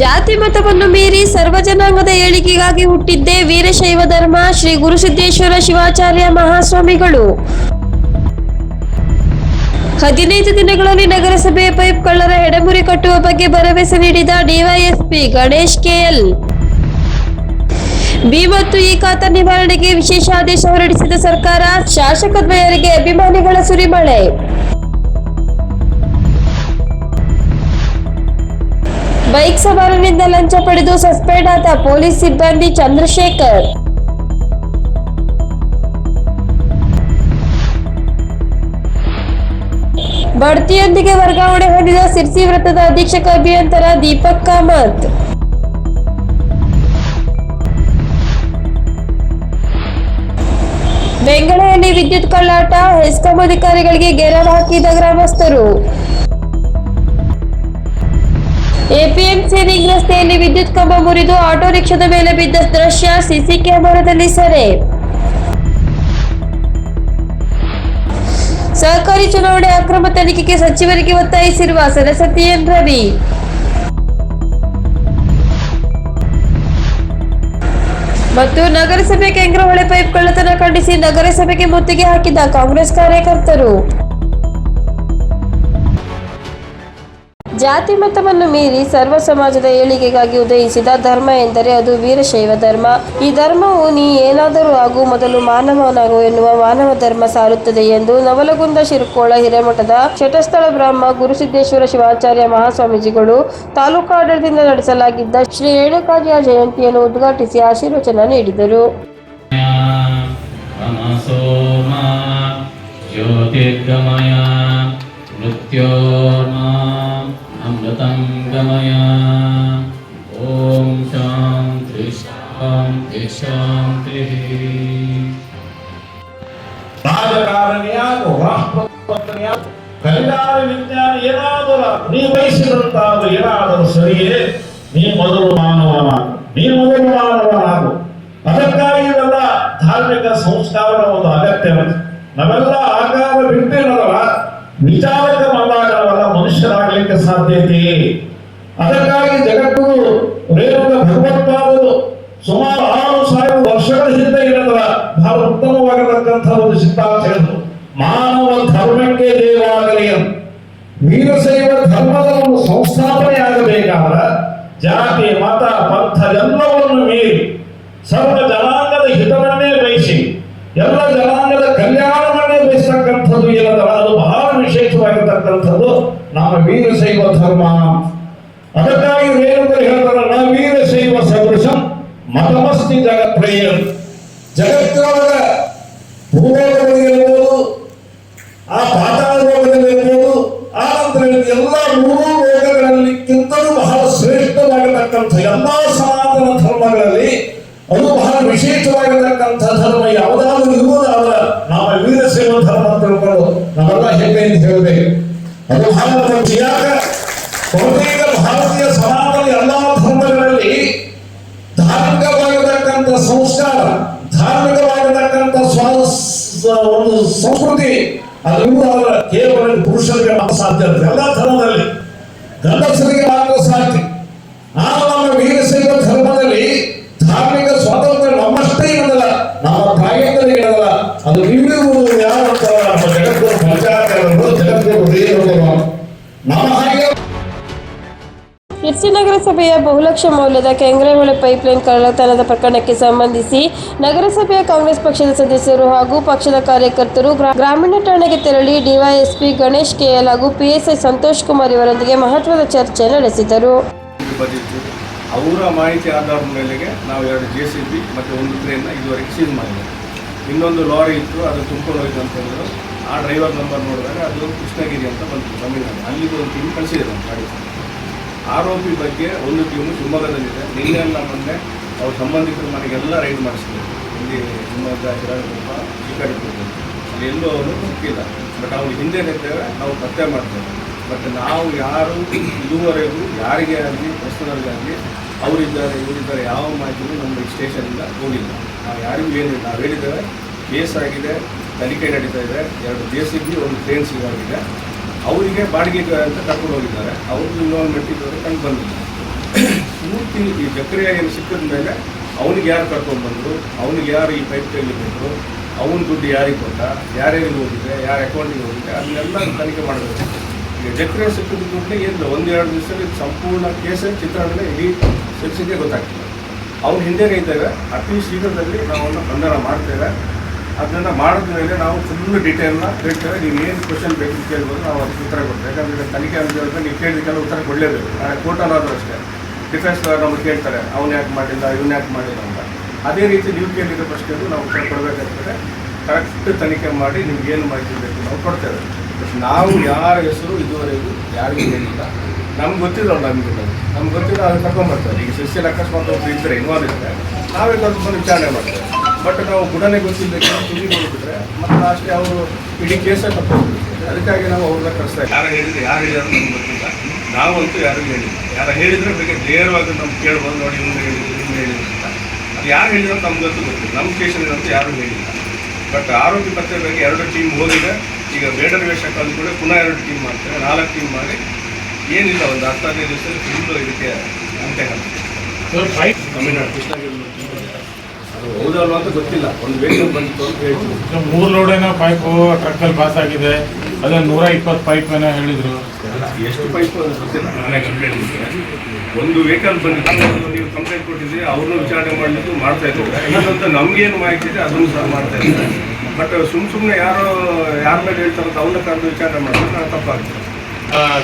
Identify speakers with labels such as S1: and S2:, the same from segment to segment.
S1: ಜಾತಿ ಮತವನ್ನು ಮೀರಿ ಸರ್ವ ಜನಾಂಗದ ಏಳಿಗೆಗಾಗಿ ಹುಟ್ಟಿದ್ದೇ ವೀರಶೈವ ಧರ್ಮ, ಶ್ರೀ ಗುರುಸಿದ್ದೇಶ್ವರ ಶಿವಾಚಾರ್ಯ ಮಹಾಸ್ವಾಮಿಗಳು. ಹದಿನೈದು ದಿನಗಳಲ್ಲಿ ನಗರಸಭೆ ಪೈಪ್ ಕಳ್ಳರ ಎಡೆಮುರಿ ಕಟ್ಟುವ ಬಗ್ಗೆ ಭರವಸೆ ನೀಡಿದ ಡಿವೈಎಸ್ಪಿ ಗಣೇಶ್ ಕೆಎಲ್. ಬಿ ಮತ್ತು ಈ ಖಾತ ನಿವಾರಣೆಗೆ ವಿಶೇಷ ಆದೇಶ ಹೊರಡಿಸಿದ ಸರ್ಕಾರ, ಶಾಸಕ ದ್ವಯರಿಗೆ ಅಭಿಮಾನಿಗಳ ಸುರಿಮಳೆ. ಬೈಕ್ ಸವಾರನಿಂದ ಲಂಚ ಪಡೆದು ಸಸ್ಪೆಂಡ್ ಆದ ಪೊಲೀಸ್ ಸಿಬ್ಬಂದಿ ಚಂದ್ರಶೇಖರ್. ಬಡ್ತಿಯೊಂದಿಗೆ ವರ್ಗಾವಣೆ ಹೊಂದಿದ ಸಿರ್ಸಿ ವೃತ್ತದ ಅಧೀಕ್ಷಕ ಅಭಿಯಂತರ ದೀಪಕ್ ಕಾಮತ್. ಬೆಂಗಳೂರಲ್ಲಿ ವಿದ್ಯುತ್ ಕಳ್ಳಾಟ, ಹೆಸ್ಕಾಂ ಅಧಿಕಾರಿಗಳಿಗೆ ಗೆರವು ಹಾಕಿದ ಗ್ರಾಮಸ್ಥರು. ಎಪಿಎಂಸಿ ರಿಂಗ್ ರಸ್ತೆಯಲ್ಲಿ ವಿದ್ಯುತ್ ಕಂಬ ಮುರಿದು ಆಟೋ ರಿಕ್ಷಾದ ಮೇಲೆ ಬಿದ್ದ ದೃಶ್ಯ ಸಿಸಿ ಕ್ಯಾಮೆರಾದಲ್ಲಿ ಸೆರೆ. ಸಹಕಾರಿ ಚುನಾವಣೆ ಅಕ್ರಮ ತನಿಖೆಗೆ ಸಚಿವರಿಗೆ ಒತ್ತಾಯಿಸಿರುವ ಸರಸ್ವತಿ ಎನ್ ರವಿ. ಮತ್ತು ನಗರಸಭೆ ಕೆಂಗ್ರಹೊಳೆ ಪೈಪ್ ಕಳ್ಳತನ ಖಂಡಿಸಿ ನಗರಸಭೆಗೆ ಮುತ್ತಿಗೆ ಹಾಕಿದ ಕಾಂಗ್ರೆಸ್ ಕಾರ್ಯಕರ್ತರು. ಜಾತಿ ಮತವನ್ನು ಮೀರಿ ಸರ್ವ ಸಮಾಜದ ಏಳಿಗೆಗಾಗಿ ಉದಯಿಸಿದ ಧರ್ಮ ಎಂದರೆ ಅದು ವೀರಶೈವ ಧರ್ಮ ಈ ಧರ್ಮವು ನೀ ಏನಾದರೂ ಆಗು ಮೊದಲು ಮಾನವನಾಗು ಎನ್ನುವ ಮಾನವ ಧರ್ಮ ಸಾರುತ್ತದೆ ಎಂದು ನವಲಗುಂದ ಶಿರ್ಕೋಳ ಹಿರೇಮಠದ ಶಟಸ್ಥಳ ಬ್ರಹ್ಮ ಗುರುಸಿದ್ದೇಶ್ವರ ಶಿವಾಚಾರ್ಯ ಮಹಾಸ್ವಾಮೀಜಿಗಳು ತಾಲೂಕು ಆಡಳಿತದಿಂದ ನಡೆಸಲಾಗಿದ್ದ ಶ್ರೀ ರೇಣುಕಾಜಿಯ ಜಯಂತಿಯನ್ನು ಉದ್ಘಾಟಿಸಿ ಆಶೀರ್ವಚನ ನೀಡಿದರು
S2: तमसो मा ज्योतिर्गमय मृत्योर्माम् अमृतं गमय ॐ शान्ति शान्ति शान्तिः
S3: ರಾಜಕಾರಣಿಯಾಗು ರಾಷ್ಟ್ರಪತಿಯಾಗು ಕಲ್ಯಾಣ ವಿಜ್ಞಾನ ಏನಾದರೂ ನೀ ಬಯಸಿದಂತಾದ ಏನಾದರೂ ಸರಿಯೇ ನೀ ಮೊದಲು ಮಾನವನಾಗು ನೀ ಮೊದಲು ಮಾನವನಾಗು ಅದಕ್ಕಾಗಿ ಇವೆಲ್ಲ ಧಾರ್ಮಿಕ ಸಂಸ್ಕಾರದ ಒಂದು ಅಗತ್ಯ ನಾವೆಲ್ಲ ಆಕಾರ ಬಿಟ್ಟಿರೋಲ್ಲ ವಿಚಾರಕ ಬಂದಾಗ ಅವರ ಮನುಷ್ಯರಾಗಲಿಕ್ಕೆ ಸಾಧ್ಯತೆ ಅದಕ್ಕಾಗಿ ಜಗತ್ತು ರೇಣುಕ ಭಗವತ್ಪಾದರು ಸುಮಾರು ಆರು ಸಾವಿರ ವರ್ಷಗಳ ಹಿಂದೆ ಇರದ ಬಹಳ ಉತ್ತಮವಾಗಿರತಕ್ಕಂಥ ಒಂದು ಸಿದ್ಧಾಂತಗಳು ಮಾನವ ಧರ್ಮಕ್ಕೆ ದೇವಾಗಲಿ ಅಂತ. ವೀರಶೈವ ಧರ್ಮದ ಒಂದು ಸಂಸ್ಥಾಪನೆ ಆಗಬೇಕಾದ ಜಾತಿ, ಮತ, ಪಂಥ ಎಲ್ಲವನ್ನು ಮೀರಿ ಸರ್ವ ಜನಾಂಗದ ಹಿತವನ್ನೇ ಬಯಸಿ ಎಲ್ಲ ಜನಾಂಗದ ಕಲ್ಯಾಣವನ್ನೇ ಬಯಸತಕ್ಕಂಥದ್ದು ಏನದಲ್ಲ ಅದು ಬಹಳ ವಿಶೇಷವಾಗಿರ್ತಕ್ಕಂಥದ್ದು ನಮ್ಮ ವೀರಶೈವ ಧರ್ಮ ಅದಕ್ಕಾಗಿ ರೇಣುಕರು ಹೇಳ್ತಾರೆ ನ ವೀರಶೈವ ಸದೃಶಂ ಮತಮಸ್ತಿ ಜಗತ್ಪ್ರೇಯ ಜಗತ್ತಿನೊಳಗ ಭೂಲೋಕದಲ್ಲಿರ್ಬೋದು ಆ ಪಾತಾಳ ಲೋಕದಲ್ಲಿರ್ಬೋದು ಆ ನಂತರ ಎಲ್ಲ ಮೂರು ಲೋಕಗಳಲ್ಲಿಕ್ಕಿಂತಲೂ ಬಹಳ ಶ್ರೇಷ್ಠವಾಗಿರತಕ್ಕಂಥ ಎಲ್ಲ ಸನಾತನ ಧರ್ಮಗಳಲ್ಲಿ ಅದು ಬಹಳ ವಿಶೇಷವಾಗಿರತಕ್ಕಂಥ ಧರ್ಮ. ಯಾವುದಾದ್ರೂ ಇರುವುದಾದ್ರೆ ನಾವು ಸೇವ ಧರ್ಮ ಅಂತ ತಿಳ್ಕೊಂಡು ನಾವೆಲ್ಲ ಹೆಮ್ಮೆ ಅಂತ ಹೇಳಬೇಕು. ಅದು ಬಹಳ ಬಹುತೇಕ ಭಾರತೀಯ ಸನಾತನ ಎಲ್ಲಾ ಧರ್ಮಗಳಲ್ಲಿ ಧಾರ್ಮಿಕವಾಗಿರತಕ್ಕಂಥ ಸಂಸ್ಕಾರ ಧಾರ್ಮಿಕವಾಗಿರತಕ್ಕಂಥ ಸ್ವ ಸ- ಒಂದು ಸಂಸ್ಕೃತಿ, ಅದರಿಂದ ಅವರ ಕೇವಲ ಪುರುಷರಿಗೆ ಮಾತ್ರ ಸಾಧ್ಯ ಎಲ್ಲ ಧರ್ಮದಲ್ಲಿ ಗಂಡಸರಿಗೆ ಮಾತ್ರ ಸಾಧ್ಯ. ನಾವು ನಮ್ಮ ಧರ್ಮದಲ್ಲಿ ಧಾರ್ಮಿಕ ಸ್ವಾತಂತ್ರ್ಯ ನಮ್ಮಷ್ಟೇ ಇರಲ್ಲ ನಮ್ಮ ತಾಯಂದರಿಗೆ ಇರಲ್ಲ ಅದು
S1: ನಗರಸಭೆಯ ಬಹುಲಕ್ಷ ಮೌಲ್ಯದ ಕೆಂಗ್ರೆಹೊಳೆ ಪೈಪ್ಲೈನ್ ಕಳ್ಳತನದ ಪ್ರಕರಣಕ್ಕೆ ಸಂಬಂಧಿಸಿ ನಗರಸಭೆಯ ಕಾಂಗ್ರೆಸ್ ಪಕ್ಷದ ಸದಸ್ಯರು ಹಾಗೂ ಪಕ್ಷದ ಕಾರ್ಯಕರ್ತರು ಗ್ರಾ- ಗ್ರಾಮೀಣ ಠಾಣೆಗೆ ತೆರಳಿ ಡಿವೈಎಸ್ಪಿ ಗಣೇಶ್ ಕೆಎಲ್ ಹಾಗೂ ಪಿಎಸ್ಐ ಸಂತೋಷ್ ಕುಮಾರ್ ಇವರೊಂದಿಗೆ ಮಹತ್ವದ ಚರ್ಚೆ ನಡೆಸಿದರು.
S4: ಅವರ ಮಾಹಿತಿ ಆಧಾರದ ಮೇಲೆಗೆ ನಾವು ಎರಡು ಜೆ ಸಿ ಬಿ ಮತ್ತು ಒಂದು ಟ್ರೈನ್ನ ಇದುವರೆಗೆ ಮಾಡಿದ್ದೇವೆ ಇನ್ನೊಂದು ಲಾರಿ ಇತ್ತು, ಅದು ತುಂಬಿಕೊಂಡು ಹೋಯ್ತು ಅಂತ ಹೇಳಿದ್ರು. ಆ ಡ್ರೈವರ್ ನಂಬರ್ ನೋಡಿದಾಗ ಅದು ಕೃಷ್ಣಗಿರಿ ಅಂತ ಬಂತು, ತಮಿಳುನಾಡು. ಅಲ್ಲಿಗೆ ಒಂದು ಟೀಮ್ ಕಳಿಸಿದ್ರು ನಮ್ಮ ಗಾಡಿ. ಆರೋಪಿ ಬಗ್ಗೆ ಒಂದು ಟೀಮು ಶಿವಮೊಗ್ಗದಲ್ಲಿದೆ. ನಿನ್ನೆ ಎಲ್ಲ ಮೊನ್ನೆ ಅವ್ರ ಸಂಬಂಧಿಕರ ಮನೆಗೆಲ್ಲ ರೈಡ್ ಮಾಡಿಸಿದ್ರು. ಇಲ್ಲಿ ಶಿವಮೊಗ್ಗ ಶಿರಾಳಕೊಪ್ಪ ಚಿಕ್ಕಡಿಪುರದಲ್ಲಿ ಅಲ್ಲಿ ಎಲ್ಲೂ ಅವರು ಸಿಕ್ಕಿಲ್ಲ. ಬಟ್ ಅವ್ರು ಹಿಂದೆ ನಿಂತೇವೆ ನಾವು ಪತ್ತೆ ಮಾಡ್ತೇವೆ. ಬಟ್ ನಾವು ಯಾರು, ಇದುವರೆಗೂ ಯಾರಿಗೆ ಆಗಲಿ ಪರ್ಸನಲ್ಗೆ ಆಗಲಿ, ಅವರಿದ್ದಾರೆ, ಇವರಿದ್ದಾರೆ ಯಾವ ಮಾಹಿತಿಯೂ ನಮ್ಮ ಸ್ಟೇಷನಿಂದ ಹೋಗಿಲ್ಲ. ನಾವು ಯಾರಿಗೂ ಏನಿಲ್ಲ. ನಾವು ಹೇಳಿದ್ದೇವೆ, ಕೇಸ್ ಆಗಿದೆ, ತನಿಖೆ ನಡೀತಾ ಇದೆ. ಎರಡು ಜೆ ಸಿ ಬಿ ಒಂದು ಟ್ರೈನ್ ಸಿಗಾಗಿದೆ. ಅವರಿಗೆ ಬಾಡಿಗೆ ಅಂತ ಕರ್ಕೊಂಡು ಹೋಗಿದ್ದಾರೆ. ಅವ್ರದ್ದು ಲೋನ್ ಇದ್ದವರು ಕಂಡು ಬಂದಿಲ್ಲ ಪೂರ್ತಿ ಈ ಜಕ್ರಿಯ ಏನು ಸಿಕ್ಕಿದ ಮೇಲೆ ಅವ್ನಿಗೆ ಯಾರು ಕರ್ಕೊಂಡು ಬಂದರು? ಅವನಿಗೆ ಯಾರು ಈ ಪೈಪ್ ತೆಗಿಬೇಕು ಅವನ ದುಡ್ಡು ಯಾರಿಗೆ ಕೊಟ್ಟ? ಯಾರ್ಯಾರಿಗೆ ಹೋಗಿದೆ? ಯಾರ ಅಕೌಂಟಿಗೆ ಹೋಗಿದೆ? ಅದನ್ನೆಲ್ಲ ತನಿಖೆ ಮಾಡಬೇಕು. ಈಗ ಜಕ್ರಿಯ ಸಿಕ್ಕಿದ ದುಡ್ಡು ಏನಿಲ್ಲ ಒಂದೆರಡು ದಿವಸದಲ್ಲಿ ಸಂಪೂರ್ಣ ಕೇಸಲ್ಲಿ ಚಿತ್ರಣದಲ್ಲಿ ಇಡೀ ಸೆಕ್ಷನ್ಗೆ ಗೊತ್ತಾಗ್ತದೆ. ಅವ್ನು ಹಿಂದೆ ಇದ್ದೇವೆ. ಅತಿ ಶೀಘ್ರದಲ್ಲಿ ನಾವು ಬಂಧನ ಮಾಡ್ತೇವೆ. ಅದನ್ನು ಮಾಡಿದ ಮೇಲೆ ನಾವು ಫುಲ್ ಡೀಟೇಲ್ನ ಹೇಳ್ತೇವೆ. ನೀವು ಏನು ಕ್ವಶನ್ ಬೇಕು ಕೇಳ್ಬೋದು, ನಾವು ಅದಕ್ಕೆ ಉತ್ತರ ಕೊಡ್ತೇವೆ. ಯಾಕಂದರೆ ತನಿಖೆ ಅಂತ ನೀವು ಕೇಳಿದಕ್ಕೆಲ್ಲ ಉತ್ತರ ಕೊಡಲೇಬೇಕು. ನಾಳೆ ಕೋರ್ಟಲ್ಲಾದರೂ ಅಷ್ಟೇ. ಡಿಫೆನ್ಸ್ ನಮ್ಗೆ ಕೇಳ್ತಾರೆ, ಅವ್ನು ಯಾಕೆ ಮಾಡಿಲ್ಲ, ಇವ್ನು ಯಾಕೆ ಮಾಡಿಲ್ಲ ಅಂತ. ಅದೇ ರೀತಿ ನೀವು ಕೇಳಿದ ಪ್ರಶ್ನೆಗೂ ನಾವು ಉತ್ತರ ಕೊಡಬೇಕಾಗ್ತದೆ. ಕರೆಕ್ಟ್ ತನಿಖೆ ಮಾಡಿ ನಿಮ್ಗೆ ಏನು ಮಾಹಿತಿ ಬೇಕು ನಾವು ಕೊಡ್ತೇವೆ. ಬಟ್ ನಾವು ಯಾರ ಹೆಸರು ಇದುವರೆಗೂ ಯಾರಿಗೂ ಹೇಳಿಲ್ಲ. ನಮ್ಗೆ ಗೊತ್ತಿಲ್ಲ ನಮಗೆ. ನಮ್ಗೆ ಗೊತ್ತಿಲ್ಲ, ಅದನ್ನ ಕರ್ಕೊಂಡ್ಬರ್ತಾರೆ ಈಗ ಸಸ್ಯ ಅಕಸ್ಮಾತ್ ಇದ್ದರೆ ಇನ್ವಾಲ್ವ್ ಇದ್ದರೆ ತುಂಬ ವಿಚಾರಣೆ ಮಾಡ್ತೇವೆ. ಬಟ್ ನಾವು ಬುಡನೆ ಗೊತ್ತಿದ್ದಕ್ಕೆ ಸುದ್ದಿ ಹೋಗ್ಬಿಟ್ರೆ ಮತ್ತೆ ಅಷ್ಟೇ ಅವರು ಇಡೀ ಕೇಸೇ ತಪ್ಪಿಸ್ಬಿಡ್ತಾರೆ. ಅದಕ್ಕಾಗಿ ನಾವು ಅವ್ರನ್ನ ಕರೆಸ್ತಾ ಇದ್ದೀವಿ. ಯಾರು ಹೇಳಿದ್ರು ಯಾರು ಹೇಳಿದ್ರು ನಮ್ಗೆ ಗೊತ್ತಿಲ್ಲ. ನಾವಂತೂ ಯಾರಿಗೂ ಹೇಳಿಲ್ಲ. ಯಾರು ಹೇಳಿದ್ರೆ ಬಗ್ಗೆ ನೇರವಾಗಿ ನಮ್ಗೆ ಕೇಳ್ಬೋದು ನೋಡಿ ಇವ್ನು ಹೇಳಿದ್ರು ಇವ್ನು ಹೇಳಿದ್ರು ಅಂತ. ಅದು ಯಾರು ಹೇಳಿದ್ರು ಅಂತ ನಮ್ಗಂತೂ ಗೊತ್ತಿಲ್ಲ. ನಮ್ಮ ಕೇಸಲ್ಲಿ ಅಂತೂ ಯಾರೂ ಹೇಳಿಲ್ಲ. ಬಟ್ ಆರೋಗ್ಯ ಪತ್ತೆ ಬಗ್ಗೆ ಎರಡು ಟೀಮ್ ಹೋಗಿದೆ. ಈಗ ಬೇಡರ್ ವೇಷ ಕಲ್ತು ಕೂಡ ಪುನಃ ಎರಡು ಟೀಮ್ ಮಾಡ್ತಾರೆ. ನಾಲ್ಕು ಟೀಮ್ ಮಾಡಿ ಏನಿಲ್ಲ ಒಂದು ಹತ್ತು ಹದಿನೈದು ದಿವಸದಲ್ಲಿ ಫುಲ್ಲು ಇದಕ್ಕೆ ಅಂತ್ಯ ಹಾಕ್ತೀವಿ ತಮಿಳ್ನಾಡು ಕೃಷ್ಣಗಿರಿ ಹೌದಲ್ವ ಅಂತ ಗೊತ್ತಿಲ್ಲ. ಒಂದು ಅಂತ ಹೇಳ್ತೀವಿ
S5: ಮೂರು ಲೋಡ್ ಏನೋ ಪೈಪು ಟ್ರಕ್ಕಲ್ಲಿ ಪಾಸ್ ಆಗಿದೆ. ಅದೇ ನೂರ ಇಪ್ಪತ್ತು ಪೈಪ್ ಏನೋ ಹೇಳಿದ್ರು.
S4: ಎಷ್ಟು ಪೈಪ್ ಗೊತ್ತಿಲ್ಲ. ನಾನೇ ಕಂಪ್ಲೇಂಟ್ ಒಂದು ವೆಹಿಕಲ್ ಬಂದಿತ್ತು. ಅದನ್ನು ನೀವು ಕಂಪ್ಲೇಂಟ್ ಕೊಟ್ಟಿದ್ದೀರಿ ಅವ್ರನ್ನೂ ವಿಚಾರಣೆ ಮಾಡಲಿಕ್ಕೆ ಮಾಡ್ತಾ ಇದ್ದಾರೆ. ಇನ್ನೊಂದು ನಮಗೇನು ಮಾಹಿತಿ ಇದೆ ಅದನ್ನು ಸಹ ಮಾಡ್ತಾ ಇದ್ದಾರೆ. ಬಟ್ ಸುಮ್ ಸುಮ್ಮನೆ ಯಾರು ಯಾರ ಮೇಲೆ ಹೇಳ್ತಾರೋ ಅವ್ರನ್ನ ಕರೆದು ವಿಚಾರಣೆ ಮಾಡಿದ್ರೆ ನಾನು ತಪ್ಪಾಗ್ತದೆ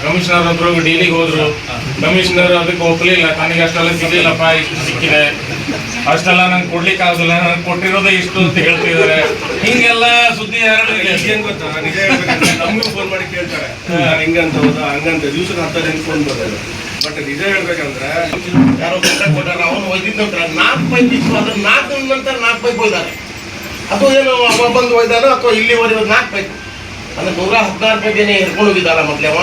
S5: ಕಮಿಷನರ್ ಒಬ್ರು ಡೀಲಿಗೆ ಹೋದ್ರು. ಕಮಿಷನರ್ ಅದಕ್ಕೆ ಒಪ್ಪಲಿಲ್ಲ ನನಗೆ ಅಷ್ಟೆಲ್ಲ ಸಿಗಲಿಲ್ಲಪ್ಪ ಇಷ್ಟು ಸಿಕ್ಕಿದೆ. ಅಷ್ಟೆಲ್ಲ ನಂಗೆ ಕೊಡ್ಲಿಕ್ಕೆ ಆಗೋದಿಲ್ಲ. ನಂಗೆ ಕೊಟ್ಟಿರೋದೇ ಇಷ್ಟು ಅಂತ ಹೇಳ್ತಿದ್ದಾರೆ ಹಿಂಗೆಲ್ಲ ಸುದ್ದಿ ಯಾರು
S4: ಏನ್ ಗೊತ್ತಾ? ನಿಜ ಹೇಳ್ಬೇಕಂದ್ರೆ ನಮಗೂ ಫೋನ್ ಮಾಡಿ ಕೇಳ್ತಾರೆ. ನಾನು ಹಿಂಗಂತ ಹೌದಾ, ಹಂಗಂತ ದಿವ್ಸಕ್ಕೆ ಹತ್ತೈದು ಫೋನ್ ಬರ್ತದೆ ಬಟ್ ನಿಜ ಹೇಳ್ಬೇಕಂದ್ರೆ
S6: ಯಾರೋ ಕಾಂಟ್ರಾಕ್ಟ್ ಕೊಟ್ಟಾರ ಅವನು ಒಯ್ದಿದ್ದ ನಾಲ್ಕು ಪೈಪ್ ಇತ್ತು. ಅಂದ್ರೆ ನಾಲ್ಕು ನಂತರ ನಾಲ್ಕು ಪೈಪ್ ಒಯ್ದಾರೆ. ಅಥವಾ ಏನು ಅವ ಬಂದು ಒಯ್ದಾನ ಅಥವಾ ಇಲ್ಲಿವರೆಗೆ ನಾಲ್ಕು ಪೈಪ್. ಅಂದ್ರೆ ನೂರ ಹದಿನಾರು ಪೈಪ್ ಏನೇ ಹಿಡ್ಕೊಂಡು ಹೋಗಿದ್ದಾರ ಮೊದಲೇ ಅವ.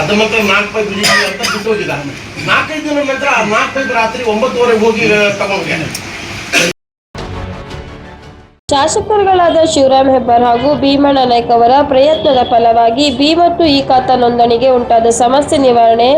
S6: ಅದ ನಂತರ ನಾಲ್ಕು ಪೈಪ್ ಅಂತ ಬಿಟ್ಟು ಹೋಗಿದ್ದ ನಾಲ್ಕೈದು ದಿನ ನಂತರ ಆ ನಾಲ್ಕು ಪೈಪ್ ರಾತ್ರಿ ಒಂಬತ್ತುವರೆಗೆ ಹೋಗಿ ತಗೊಂಡ್ಗೆ
S1: ಶಾಸಕರುಗಳಾದ ಶಿವರಾಮ್ ಹೆಬ್ಬಾರ್ ಹಾಗೂ ಭೀಮಣ್ಣ ನಾಯ್ಕ ಅವರ ಪ್ರಯತ್ನದ ಫಲವಾಗಿ ಬಿ ಮತ್ತು ಇ ಖಾತಾ ನೋಂದಣಿಗೆ ಉಂಟಾದ ಸಮಸ್ಯೆ ನಿವಾರಣೆ,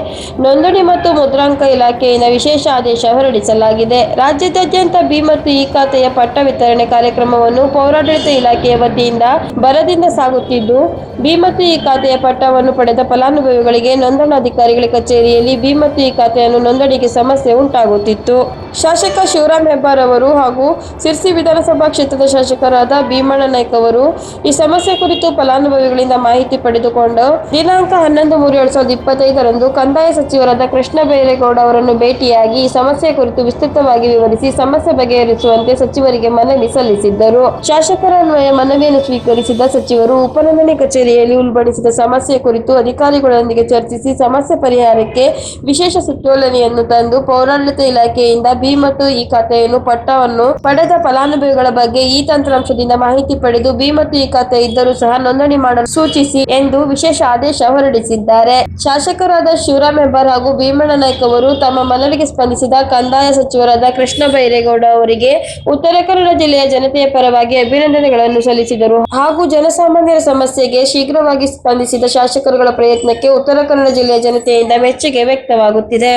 S1: ನೋಂದಣಿ ಮತ್ತು ಮುದ್ರಾಂಕ ಇಲಾಖೆಯಿಂದ ವಿಶೇಷ ಆದೇಶ ಹೊರಡಿಸಲಾಗಿದೆ. ರಾಜ್ಯದಾದ್ಯಂತ ಬಿ ಮತ್ತು ಇ ಖಾತೆಯ ಪಟ್ಟ ವಿತರಣೆ ಕಾರ್ಯಕ್ರಮವನ್ನು ಪೌರಾಡಳಿತ ಇಲಾಖೆಯ ವತಿಯಿಂದ ಬರದಿಂದ ಸಾಗುತ್ತಿದ್ದು ಬಿ ಮತ್ತು ಇ ಖಾತೆಯ ಪಟ್ಟವನ್ನು ಪಡೆದ ಫಲಾನುಭವಿಗಳಿಗೆ ನೋಂದಣಾಧಿಕಾರಿಗಳ ಕಚೇರಿಯಲ್ಲಿ ಬಿ ಮತ್ತು ಇ ಖಾತೆಯನ್ನು ನೋಂದಣಿಗೆ ಸಮಸ್ಯೆ ಉಂಟಾಗುತ್ತಿತ್ತು. ಶಾಸಕ ಶಿವರಾಮ್ ಹೆಬ್ಬಾರ್ ಅವರು ಹಾಗೂ ಸಿರ್ಸಿ ವಿಧಾನಸಭಾ ಕ್ಷೇತ್ರದ ಶಾಸಕರಾದ ಭೀಮಣ್ಣ ನಾಯ್ಕ ಅವರು ಈ ಸಮಸ್ಯೆ ಕುರಿತು ಫಲಾನುಭವಿಗಳಿಂದ ಮಾಹಿತಿ ಪಡೆದುಕೊಂಡು ದಿನಾಂಕ ಹನ್ನೊಂದು ಮೂರು ಎರಡ್ ಸಾವಿರದ ಇಪ್ಪತ್ತೈದರಂದು ಕಂದಾಯ ಸಚಿವರಾದ ಕೃಷ್ಣ ಬೈರೇಗೌಡ ಅವರನ್ನು ಭೇಟಿಯಾಗಿ ಈ ಸಮಸ್ಯೆ ಕುರಿತು ವಿಸ್ತೃತವಾಗಿ ವಿವರಿಸಿ ಸಮಸ್ಯೆ ಬಗೆಹರಿಸುವಂತೆ ಸಚಿವರಿಗೆ ಮನವಿ ಸಲ್ಲಿಸಿದ್ದರು. ಶಾಸಕರ ಅನ್ವಯ ಮನವಿಯನ್ನು ಸ್ವೀಕರಿಸಿದ ಸಚಿವರು ಉಪನೋಂದಣಿ ಕಚೇರಿಯಲ್ಲಿ ಉಲ್ಬಣಿಸಿದ ಸಮಸ್ಯೆ ಕುರಿತು ಅಧಿಕಾರಿಗಳೊಂದಿಗೆ ಚರ್ಚಿಸಿ ಸಮಸ್ಯೆ ಪರಿಹಾರಕ್ಕೆ ವಿಶೇಷ ಸುತ್ತೋಲನೆಯನ್ನು ತಂದು ಪೌರಾಡಳಿತ ಇಲಾಖೆಯಿಂದ ಬಿ ಮತ್ತು ಈ ಖಾತೆಯನ್ನು ಪಟ್ಟವನ್ನು ಪಡೆದ ಫಲಾನುಭವಿಗಳ ಬಗ್ಗೆ ಈ ತಂತ್ರಾಂಶದಿಂದ ಮಾಹಿತಿ ಪಡೆದು ಬಿ ಮತ್ತು ಈ ಖಾತೆ ಇದ್ದರೂ ಸಹ ನೋಂದಣಿ ಮಾಡಲು ಸೂಚಿಸಿ ಎಂದು ವಿಶೇಷ ಆದೇಶ ಹೊರಡಿಸಿದ್ದಾರೆ. ಶಾಸಕರಾದ ಶಿವರಾಮ್ ಹೆಬ್ಬಾರ್ ಹಾಗೂ ಭೀಮಣ್ಣ ನಾಯ್ಕ ಅವರು ತಮ್ಮ ಮನವಿಗೆ ಸ್ಪಂದಿಸಿದ ಕಂದಾಯ ಸಚಿವರಾದ ಕೃಷ್ಣ ಬೈರೇಗೌಡ ಅವರಿಗೆ ಉತ್ತರ ಕನ್ನಡ ಜಿಲ್ಲೆಯ ಜನತೆಯ ಪರವಾಗಿ ಅಭಿನಂದನೆಗಳನ್ನು ಸಲ್ಲಿಸಿದರು. ಹಾಗೂ ಜನಸಾಮಾನ್ಯರ ಸಮಸ್ಯೆಗೆ ಶೀಘ್ರವಾಗಿ ಸ್ಪಂದಿಸಿದ ಶಾಸಕರುಗಳ ಪ್ರಯತ್ನಕ್ಕೆ ಉತ್ತರ ಕನ್ನಡ ಜಿಲ್ಲೆಯ ಜನತೆಯಿಂದ ಮೆಚ್ಚುಗೆ ವ್ಯಕ್ತವಾಗುತ್ತಿದೆ.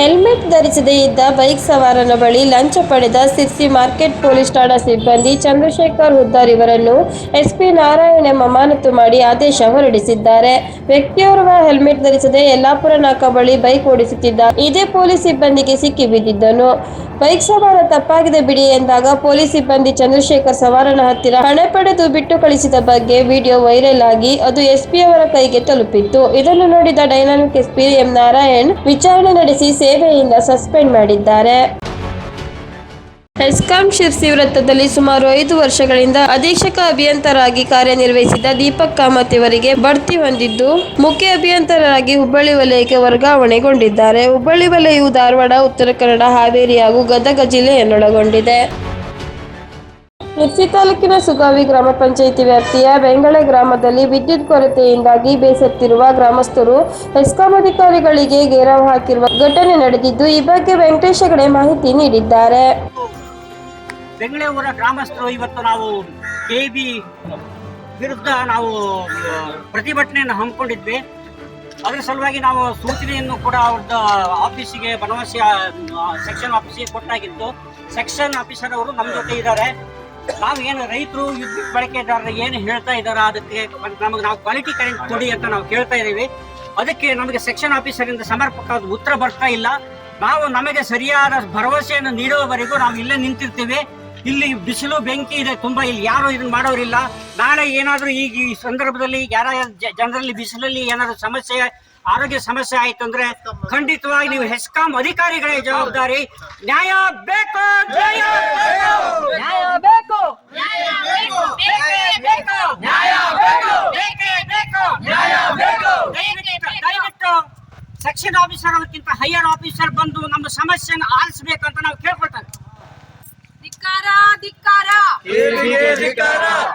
S1: ಹೆಲ್ಮೆಟ್ ಧರಿಸದೇ ಇದ್ದ ಬೈಕ್ ಸವಾರನ ಬಳಿ ಲಂಚ ಪಡೆದ ಸಿರ್ಸಿ ಮಾರ್ಕೆಟ್ ಪೊಲೀಸ್ ಠಾಣಾ ಸಿಬ್ಬಂದಿ ಚಂದ್ರಶೇಖರ್ ಹುದ್ದಾರ್ ಇವರನ್ನು ಎಸ್ಪಿ ನಾರಾಯಣ ಅಮಾನತು ಮಾಡಿ ಆದೇಶ ಹೊರಡಿಸಿದ್ದಾರೆ. ವ್ಯಕ್ತಿಯೋರ್ವ ಹೆಲ್ಮೆಟ್ ಧರಿಸದೆ ಯಲ್ಲಾಪುರ ನಾಕ ಬಳಿ ಬೈಕ್ ಓಡಿಸುತ್ತಿದ್ದ ಇದೇ ಪೊಲೀಸ್ ಸಿಬ್ಬಂದಿಗೆ ಸಿಕ್ಕಿ ಬಿದ್ದಿದ್ದನು. ಬೈಕ್ ತಪ್ಪಾಗಿದೆ ಬಿಡಿ ಎಂದಾಗ ಪೊಲೀಸ್ ಸಿಬ್ಬಂದಿ ಚಂದ್ರಶೇಖರ್ ಸವಾರನ ಹತ್ತಿರ ಹಣ ಪಡೆದು ಬಿಟ್ಟು ಕಳಿಸಿದ ಬಗ್ಗೆ ವಿಡಿಯೋ ವೈರಲ್ ಆಗಿ ಅದು ಎಸ್ಪಿ ಅವರ ಕೈಗೆ ತಲುಪಿತ್ತು. ಇದನ್ನು ನೋಡಿದ ಡೈನಾಮಿಕ್ ಎಸ್ಪಿ ಎಂ ನಾರಾಯಣ್ ವಿಚಾರಣೆ ನಡೆಸಿ ಸೇವೆಯಿಂದ ಸಸ್ಪೆಂಡ್ ಮಾಡಿದ್ದಾರೆ. ಹೆಸ್ಕಾಂ ಶಿರ್ಸಿ ವೃತ್ತದಲ್ಲಿ ಸುಮಾರು ಐದು ವರ್ಷಗಳಿಂದ ಅಧೀಕ್ಷಕ ಅಭಿಯಂತರಾಗಿ ಕಾರ್ಯನಿರ್ವಹಿಸಿದ ದೀಪಕ್ ಕಾಮತ್ ಇವರಿಗೆ ಬಡ್ತಿ ಹೊಂದಿದ್ದು, ಮುಖ್ಯ ಅಭಿಯಂತರರಾಗಿ ಹುಬ್ಬಳ್ಳಿ ವಲಯಕ್ಕೆ ವರ್ಗಾವಣೆಗೊಂಡಿದ್ದಾರೆ. ಹುಬ್ಬಳ್ಳಿ ವಲಯವು ಧಾರವಾಡ, ಉತ್ತರ ಕನ್ನಡ, ಹಾವೇರಿ ಹಾಗೂ ಗದಗ ಜಿಲ್ಲೆಯನ್ನೊಳಗೊಂಡಿದೆ. ಶಿರ್ಸಿ ತಾಲೂಕಿನ ಸುಗಾವಿ ಗ್ರಾಮ ಪಂಚಾಯಿತಿ ವ್ಯಾಪ್ತಿಯ ಬೆಂಗಳೆ ಗ್ರಾಮದಲ್ಲಿ ವಿದ್ಯುತ್ ಕೊರತೆಯಿಂದಾಗಿ ಬೇಸತ್ತಿರುವ ಗ್ರಾಮಸ್ಥರು ಹೆಸ್ಕಾಂ ಅಧಿಕಾರಿಗಳಿಗೆ ಗೇರಾವು ಹಾಕಿರುವ ಘಟನೆ ನಡೆದಿದ್ದು, ಈ ಬಗ್ಗೆ ವೆಂಕಟೇಶ್ ಹೆಗಡೆ ಮಾಹಿತಿ ನೀಡಿದ್ದಾರೆ.
S7: ಬೆಂಗಳೂರ ಗ್ರಾಮಸ್ಥರು ಇವತ್ತು ನಾವು ಕೆ ಬಿ ವಿರುದ್ಧ ನಾವು ಪ್ರತಿಭಟನೆಯನ್ನು ಹಮ್ಮಿಕೊಂಡಿದ್ವಿ. ಅದರ ಸಲುವಾಗಿ ನಾವು ಸೂಚನೆಯನ್ನು ಕೂಡ ಅವ್ರದ್ದು ಆಫೀಸಿಗೆ ಬನವಾಸಿ ಸೆಕ್ಷನ್ ಆಫೀಸಿಗೆ ಕೊಟ್ಟಾಗಿತ್ತು. ಸೆಕ್ಷನ್ ಆಫೀಸರ್ ಅವರು ನಮ್ಮ ಜೊತೆ ಇದ್ದಾರೆ. ನಾವು ಏನು ರೈತರು ವಿದ್ಯುತ್ ಬಳಕೆದಾರರು ಏನು ಹೇಳ್ತಾ ಇದ್ದಾರೆ, ಅದಕ್ಕೆ ನಮಗೆ ನಾವು ಕ್ವಾಲಿಟಿ ಕರೆಂಟ್ ಕೊಡಿ ಅಂತ ನಾವು ಕೇಳ್ತಾ ಇದ್ದೀವಿ. ಅದಕ್ಕೆ ನಮಗೆ ಸೆಕ್ಷನ್ ಆಫೀಸರಿಂದ ಸಮರ್ಪಕವಾದ ಉತ್ತರ ಬರ್ತಾ ಇಲ್ಲ. ನಾವು ನಮಗೆ ಸರಿಯಾದ ಭರವಸೆಯನ್ನು ನೀಡುವವರೆಗೂ ನಾವು ಇಲ್ಲೇ ನಿಂತಿರ್ತೀವಿ. ಇಲ್ಲಿ ಬಿಸಿಲು ಬೆಂಕಿ ಇದೆ ತುಂಬಾ ಇಲ್ಲಿ ಯಾರು ಇದನ್ನ ಮಾಡೋರಿಲ್ಲ. ನಾಳೆ ಏನಾದ್ರೂ ಈಗ ಈ ಸಂದರ್ಭದಲ್ಲಿ ಯಾರ ಜನರಲ್ಲಿ ಬಿಸಿಲಲ್ಲಿ ಏನಾದರೂ ಸಮಸ್ಯೆ ಆರೋಗ್ಯ ಸಮಸ್ಯೆ ಆಯ್ತು ಅಂದ್ರೆ ಖಂಡಿತವಾಗಿ ನೀವು ಹೆಸ್ಕಾಂ ಅಧಿಕಾರಿಗಳೇ ಜವಾಬ್ದಾರಿ. ನ್ಯಾಯ ಬೇಕು ನ್ಯಾಯ ಬೇಕು. ನ್ಯಾಯ ಬೇಕು. ಬೇಕೇ ಬೇಕು ನ್ಯಾಯ ಬೇಕು. ಬೇಕೇ ಬೇಕು. ನ್ಯಾಯ ಬೇಕು. ದಯವಿಟ್ಟು ಸೆಕ್ಷನ್ ಆಫೀಸರ್ ಅದಕ್ಕಿಂತ ಹೈಯರ್ ಆಫೀಸರ್ ಬಂದು ನಮ್ಮ ಸಮಸ್ಯೆಯನ್ನು ಆಲಿಸ್ಬೇಕಂತ ನಾವು ಕೇಳ್ಕೊಳ್ತೇವೆ.
S8: ಧಿಕ್ಕಾರ ಧಿಕ್ಕಾರ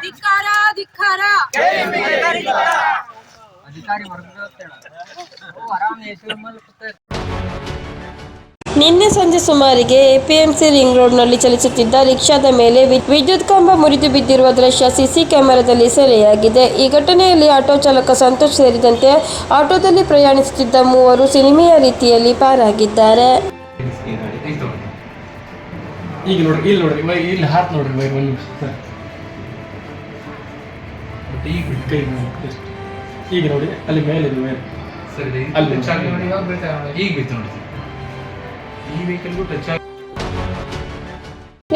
S8: ಧಿಕ್ಕಾರ ಧಿಕ್ಕಾರ
S1: ನಿನ್ನೆ ಸಂಜೆ ಸುಮಾರಿಗೆ ಎಪಿಎಂಸಿ ರಿಂಗ್ ರೋಡ್ನಲ್ಲಿ ಚಲಿಸುತ್ತಿದ್ದ ರಿಕ್ಷಾದ ಮೇಲೆ ವಿದ್ಯುತ್ ಕಂಬ ಮುರಿದು ಬಿದ್ದಿರುವ ದೃಶ್ಯ ಸಿಸಿ ಕ್ಯಾಮೆರಾದಲ್ಲಿ ಸೆರೆಯಾಗಿದೆ. ಈ ಘಟನೆಯಲ್ಲಿ ಆಟೋ ಚಾಲಕ ಸಂತೋಷ್ ಸೇರಿದಂತೆ ಆಟೋದಲ್ಲಿ ಪ್ರಯಾಣಿಸುತ್ತಿದ್ದ ಮೂವರು ಸಿನಿಮೆಯ ರೀತಿಯಲ್ಲಿ ಪಾರಾಗಿದ್ದಾರೆ.
S9: ಈಗ ನೋಡ್ರಿ ಇಲ್ಲಿ ನೋಡ್ರಿ ವೈ ಇಲ್ಲಿ ಹಾತ್ ನೋಡ್ರಿ ವೈ ಒಂದು ನಿಮಿಷ. ಸರ್. ಬಟ್ ಈಗ ಕೈ. ಈಗ ನೋಡಿ ಅಲ್ಲಿ ಮೇಲೆ ಇದೆ ಮೇಲೆ.
S10: ಸರಿ
S9: ಅಲ್ಲಿ.
S10: ಈಗ ಬಿತ್ತು ನೋಡಿ ಈ ವೆಹಿಕಲ್ಗೂ ಟಚ್ ಆಗಿ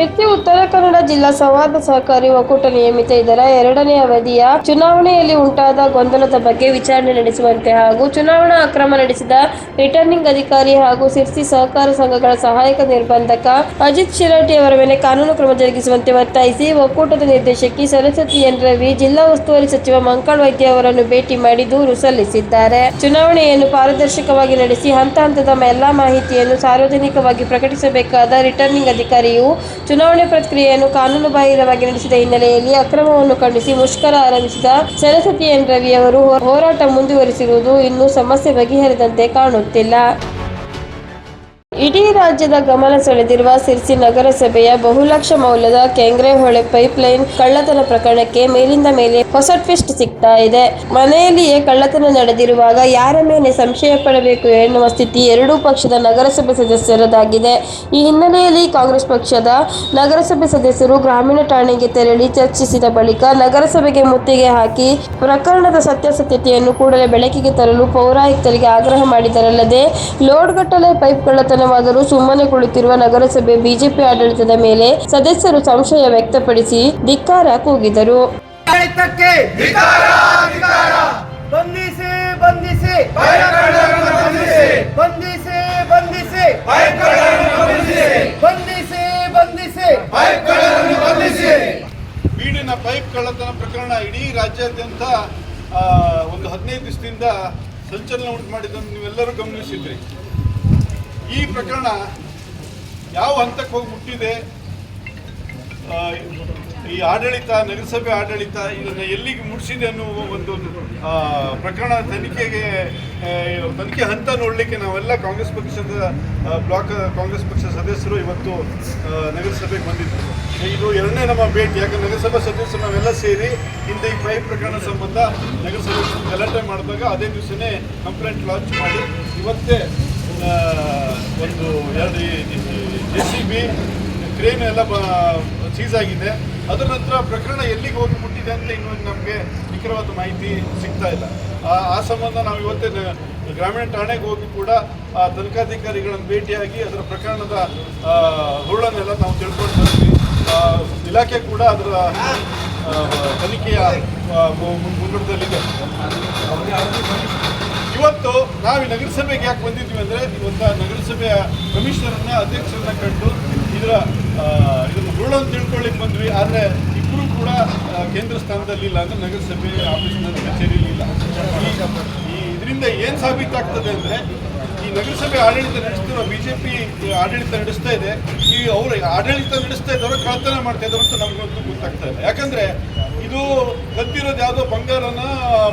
S1: ವ್ಯಕ್ತಿ ಉತ್ತರ ಕನ್ನಡ ಜಿಲ್ಲಾ ಸಂವಾದ ಸಹಕಾರಿ ಒಕ್ಕೂಟ ನಿಯಮಿತ ಇದರ ಎರಡನೇ ಅವಧಿಯ ಚುನಾವಣೆಯಲ್ಲಿ ಉಂಟಾದ ಗೊಂದಲದ ಬಗ್ಗೆ ವಿಚಾರಣೆ ನಡೆಸುವಂತೆ ಹಾಗೂ ಚುನಾವಣಾ ಅಕ್ರಮ ನಡೆಸಿದ ರಿಟರ್ನಿಂಗ್ ಅಧಿಕಾರಿ ಹಾಗೂ ಸಿರ್ಸಿ ಸಹಕಾರ ಸಂಘಗಳ ಸಹಾಯಕ ನಿರ್ಬಂಧಕ ಅಜಿತ್ ಶಿರಾಟಿ ಅವರ ಮೇಲೆ ಕಾನೂನು ಕ್ರಮ ಜರುಗಿಸುವಂತೆ ಒತ್ತಾಯಿಸಿ ಒಕ್ಕೂಟದ ನಿರ್ದೇಶಕಿ ಸರಸ್ವತಿ ಎನ್ ರವಿ, ಜಿಲ್ಲಾ ಉಸ್ತುವಾರಿ ಸಚಿವ ಮಂಕಾಳ್ ವೈದ್ಯ ಅವರನ್ನು ಭೇಟಿ ಮಾಡಿ ದೂರು ಸಲ್ಲಿಸಿದ್ದಾರೆ. ಚುನಾವಣೆಯನ್ನು ಪಾರದರ್ಶಕವಾಗಿ ನಡೆಸಿ ಹಂತ ಹಂತದ ಎಲ್ಲಾ ಮಾಹಿತಿಯನ್ನು ಸಾರ್ವಜನಿಕವಾಗಿ ಪ್ರಕಟಿಸಬೇಕಾದ ರಿಟರ್ನಿಂಗ್ ಅಧಿಕಾರಿಯು ಚುನಾವಣೆ ಪ್ರಕ್ರಿಯೆಯನ್ನು ಕಾನೂನುಬಾಹಿರವಾಗಿ ನಡೆಸಿದ ಹಿನ್ನೆಲೆಯಲ್ಲಿ ಅಕ್ರಮವನ್ನು ಖಂಡಿಸಿ ಮುಷ್ಕರ ಆರಂಭಿಸಿದ ಸರಸ್ವತಿ ಎನ್ ರವಿ ಅವರು ಹೋರಾಟ ಮುಂದುವರಿಸಿರುವುದು ಇನ್ನೂ ಸಮಸ್ಯೆ ಬಗೆಹರಿದಂತೆ ಕಾಣುತ್ತಿಲ್ಲ. ಇಡೀ ರಾಜ್ಯದ ಗಮನ ಸೆಳೆದಿರುವ ಸಿರ್ಸಿ ನಗರಸಭೆಯ ಬಹುಲಕ್ಷ ಮೌಲ್ಯದ ಕೆಂಗ್ರೆ ಹೊಳೆ ಪೈಪ್ಲೈನ್ ಕಳ್ಳತನ ಪ್ರಕರಣಕ್ಕೆ ಮೇಲಿಂದ ಮೇಲೆ ಹೊಸ ಟ್ವಿಸ್ಟ್ ಸಿಗ್ತಾ ಇದೆ. ಮನೆಯಲ್ಲಿಯೇ ಕಳ್ಳತನ ನಡೆದಿರುವಾಗ ಯಾರ ಮೇಲೆ ಸಂಶಯ ಪಡಬೇಕು ಎನ್ನುವ ಸ್ಥಿತಿ ಎರಡೂ ಪಕ್ಷದ ನಗರಸಭೆ ಸದಸ್ಯರದಾಗಿದೆ. ಈ ಹಿನ್ನೆಲೆಯಲ್ಲಿ ಕಾಂಗ್ರೆಸ್ ಪಕ್ಷದ ನಗರಸಭೆ ಸದಸ್ಯರು ಗ್ರಾಮೀಣ ಠಾಣೆಗೆ ತೆರಳಿ ಚರ್ಚಿಸಿದ ಬಳಿಕ ನಗರಸಭೆಗೆ ಮುತ್ತಿಗೆ ಹಾಕಿ ಪ್ರಕರಣದ ಸತ್ಯಾಸತ್ಯತೆಯನ್ನು ಕೂಡಲೇ ಬೆಳಕಿಗೆ ತರಲು ಪೌರಾಯುಕ್ತರಿಗೆ ಆಗ್ರಹ ಮಾಡಿದರಲ್ಲದೆ ಲೋಡ್ಗಟ್ಟಲೆ ಪೈಪ್ ಕಳ್ಳತನವಾದರೂ ಸುಮ್ಮನೆ ಕುಳಿತಿರುವ ನಗರಸಭೆ ಬಿಜೆಪಿ ಆಡಳಿತದ ಮೇಲೆ ಸದಸ್ಯರು ಸಂಶಯ ವ್ಯಕ್ತಪಡಿಸಿ ಧಿಕ್ಕಾರ ಕೂಗಿದರು.
S7: ಆಡಳಿತಕ್ಕೆ ಬಂಧಿಸಿ ಬಂಧಿಸಿ. ಬಂಧಿಸಿ. ಬಂಧಿಸಿ ಬಂಧಿಸಿ. ಬಂಧಿಸಿ.
S11: ಬೀಡಿನ ಪೈಪ್ ಕಳ್ಳತನ ಪ್ರಕರಣ ಇಡೀ ರಾಜ್ಯಾದ್ಯಂತ ಒಂದು ಹದಿನೈದು ದಿವಸದಿಂದ ಸಂಚಲನ ಉಂಟು ಮಾಡಿದ್ದನ್ನು ನೀವೆಲ್ಲರೂ ಗಮನಿಸಿದ್ರಿ. ಈ ಪ್ರಕರಣ ಯಾವ ಹಂತಕ್ಕೆ ಹೋಗಿ ಮುಟ್ಟಿದೆ? ಈ ಆಡಳಿತ, ನಗರಸಭೆ ಆಡಳಿತ ಇದನ್ನು ಎಲ್ಲಿಗೆ ಮುಟ್ಟಿಸಿದೆ ಅನ್ನುವ ಒಂದು ಪ್ರಕರಣ ತನಿಖೆಗೆ ತನಿಖೆ ಹಂತ ನೋಡಲಿಕ್ಕೆ ನಾವೆಲ್ಲ ಕಾಂಗ್ರೆಸ್ ಪಕ್ಷದ ಬ್ಲಾಕ್, ಕಾಂಗ್ರೆಸ್ ಪಕ್ಷದ ಸದಸ್ಯರು ಇವತ್ತು ನಗರಸಭೆಗೆ ಬಂದಿದ್ದರು. ಇದು ಎರಡನೇ ನಮ್ಮ ಭೇಟಿ. ಯಾಕಂದ್ರೆ ನಗರಸಭಾ ಸದಸ್ಯರು ನಾವೆಲ್ಲ ಸೇರಿ ಹಿಂದೆ ಈ ಪೈಪ್ ಪ್ರಕರಣ ಸಂಬಂಧ ನಗರಸಭೆ ಗಲಾಟೆ ಮಾಡಿದಾಗ ಅದೇ ದಿವಸನೇ ಕಂಪ್ಲೇಂಟ್ ಲಾಂಚ್ ಮಾಡಿ ಇವತ್ತೇ ಒಂದು ಎರಡು ಜೆ ಸಿ ಬಿ ಕ್ರೇನ್ ಎಲ್ಲ ಸೀಸ್ ಆಗಿದೆ. ಅದರ ನಂತರ ಪ್ರಕರಣ ಎಲ್ಲಿಗೆ ಹೋಗಿ ಮುಟ್ಟಿದೆ ಅಂತ ಇನ್ನೂ ನಮಗೆ ನಿಖರವಾದ ಮಾಹಿತಿ ಸಿಗ್ತಾ ಇಲ್ಲ. ಆ ಸಂಬಂಧ ನಾವು ಇವತ್ತೇ ಗ್ರಾಮೀಣ ಠಾಣೆಗೆ ಹೋಗಿ ಕೂಡ ಆ ತನಿಖಾಧಿಕಾರಿಗಳನ್ನು ಭೇಟಿಯಾಗಿ ಅದರ ಪ್ರಕರಣದ ಹುರುಳನ್ನೆಲ್ಲ ನಾವು ತಿಳ್ಕೊಂಡು ಬಂದ್ವಿ. ಇಲಾಖೆ ಕೂಡ ಅದರ ತನಿಖೆಯ ಆ, ಮು- ಮು- ಮುಂಗಡದಲ್ಲಿದೆ. ಇವತ್ತು ನಾವು ಈ ನಗರಸಭೆಗೆ ಯಾಕೆ ಬಂದಿದ್ವಿ ಅಂದರೆ ಇವತ್ತು ನಗರಸಭೆಯ ಕಮಿಷನರನ್ನ ಅಧ್ಯಕ್ಷರನ್ನ ಕಂಡು ಇದರ ಇದನ್ನು ಹುರುಳನ್ನು ತಿಳ್ಕೊಳ್ಳಿಕ್ಕೆ ಬಂದ್ವಿ. ಆದರೆ ಇಬ್ಬರು ಕೂಡ ಕೇಂದ್ರ ಸ್ಥಾನದಲ್ಲಿ ಇಲ್ಲ ಅಂದರೆ ನಗರಸಭೆ ಆಫೀಸ್ನಲ್ಲಿ ಕಚೇರಿಯಲ್ಲಿ ಇಲ್ಲ. ಈ ಇದರಿಂದ ಏನು ಸಾಬೀತಾಗ್ತದೆ ಅಂದರೆ ಈ ನಗರಸಭೆ ಆಡಳಿತ ನಡೆಸ್ತಿರೋ ಬಿಜೆಪಿ ಆಡಳಿತ ನಡೆಸ್ತಾ ಇದೆ, ಈ ಅವರು ಆಡಳಿತ ನಡೆಸ್ತಾ ಇದ್ದವರು ಕಳ್ತನ ಮಾಡ್ತಾ ಇದ್ದಾರೆ ಅಂತ ನಮಗಂತೂ ಗೊತ್ತಾಗ್ತಾ ಇದೆ ಯಾಕಂದ್ರೆ ಇದು ಕದ್ದಿರೋದು ಯಾವುದೋ ಬಂಗಾರನ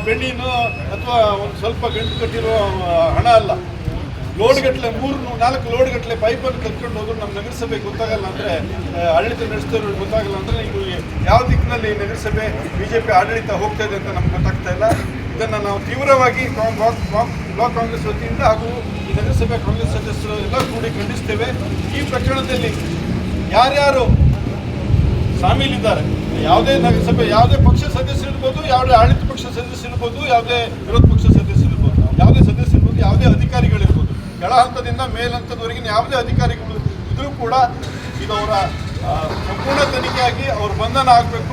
S11: ಬೆಳ್ಳಿನ ಅಥವಾ ಒಂದು ಸ್ವಲ್ಪ ಗಂಟು ಕಟ್ಟಿರೋ ಹಣ ಅಲ್ಲ. ಲೋಡ್ ಗಟ್ಟಲೆ ಮೂರು ನಾಲ್ಕು ಲೋಡ್ ಗಟ್ಟಲೆ ಪೈಪನ್ನು ಕಟ್ಕೊಂಡು ಹೋದ್ರು ನಮ್ಮ ನಗರಸಭೆ ಗೊತ್ತಾಗಲ್ಲ ಅಂದರೆ ಆಡಳಿತ ನಡೆಸ್ತಿರೋ ಗೊತ್ತಾಗಲ್ಲ ಅಂದರೆ ನೀವು ಯಾವ ದಿಕ್ಕಿನಲ್ಲಿ ನಗರಸಭೆ ಬಿಜೆಪಿ ಆಡಳಿತ ಹೋಗ್ತಾ ಇದೆ ಅಂತ ನಮ್ಗೆ ಗೊತ್ತಾಗ್ತಾ ಇಲ್ಲ. ಇದನ್ನು ನಾವು ತೀವ್ರವಾಗಿ ಬ್ಲಾಕ್ ಕಾಂಗ್ರೆಸ್ ವತಿಯಿಂದ ಹಾಗೂ ಈ ನಗರಸಭೆ ಕಾಂಗ್ರೆಸ್ ಸದಸ್ಯರು ಎಲ್ಲ ಕೂಡಿ ಖಂಡಿಸ್ತೇವೆ. ಈ ಪ್ರಕರಣದಲ್ಲಿ ಯಾರ್ಯಾರು ಸಾಮೀಲಿದ್ದಾರೆ, ಯಾವುದೇ ನಗರಸಭೆ, ಯಾವುದೇ ಪಕ್ಷ ಸದಸ್ಯರು ಇರ್ಬೋದು, ಯಾವುದೇ ಆಡಳಿತ ಪಕ್ಷ ಸದಸ್ಯರು ಇರ್ಬೋದು, ಯಾವುದೇ ವಿರೋಧ ಪಕ್ಷ ಸದಸ್ಯರು ಇರ್ಬೋದು, ಯಾವುದೇ ಸದಸ್ಯರು ಇರ್ಬೋದು, ಯಾವುದೇ ಅಧಿಕಾರಿಗಳಿರ್ಬೋದು ಕೆಳ ಹಂತದಿಂದ ಮೇಲ್ಹಂತದವರೆಗಿನ ಯಾವುದೇ ಅಧಿಕಾರಿಗಳು ಇದ್ರೂ ಕೂಡ ಇದು ಅವರ ಸಂಪೂರ್ಣ ತನಿಖೆಯಾಗಿ ಅವ್ರ ಬಂಧನ ಆಗಬೇಕು.